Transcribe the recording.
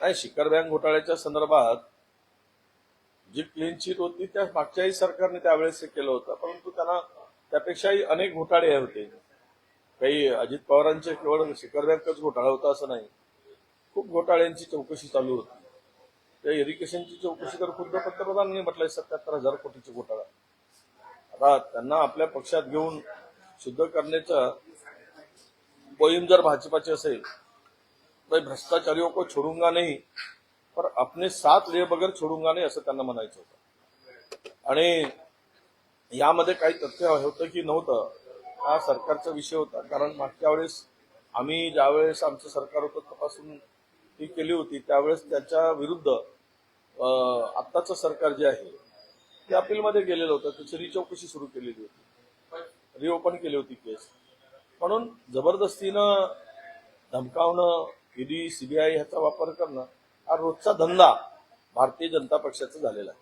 नाही शिखर बँक घोटाळ्याच्या संदर्भात जी क्लीन चिट होती त्या मागच्याही सरकारने त्यावेळेस केलं होतं. परंतु त्यांना त्यापेक्षाही अनेक घोटाळे होते. काही अजित पवारांचे केवळ शिखर बँकच घोटाळा होता असं नाही. खूप घोटाळ्यांची चौकशी चालू होती. त्या इरिगेशनची चौकशी तर खुद्द पंतप्रधानांनी म्हटलंय सत्याहत्तर हजार कोटीचा घोटाळा. आता त्यांना आपल्या पक्षात घेऊन शुद्ध करण्याचा मोहीम जर भाजपाची असेल तर भ्रष्टाचारियों को छोडूंगा नाही पर अपने साथ लिए बगैर छोडूंगा नाही असं त्यांना म्हणायचं होतं. आणि यामध्ये काही तथ्य होतं की नव्हतं. हा सरकारचा विषय होता. कारण मागच्या वेळेस आम्ही ज्यावेळेस आमचं सरकार होतं तपासून ती केली होती. त्यावेळेस त्याच्या विरुद्ध आत्ताचं सरकार जे आहे ते अपीलमध्ये गेलेलं होतं. त्याची रिचौकशी सुरू केलेली होती. रिओपन केली होती केस म्हणून जबरदस्तीनं धमकावणं ईडी सीबीआय ह्याचा वापर करणं हा रोजचा धंदा भारतीय जनता पक्षाचा झालेला आहे.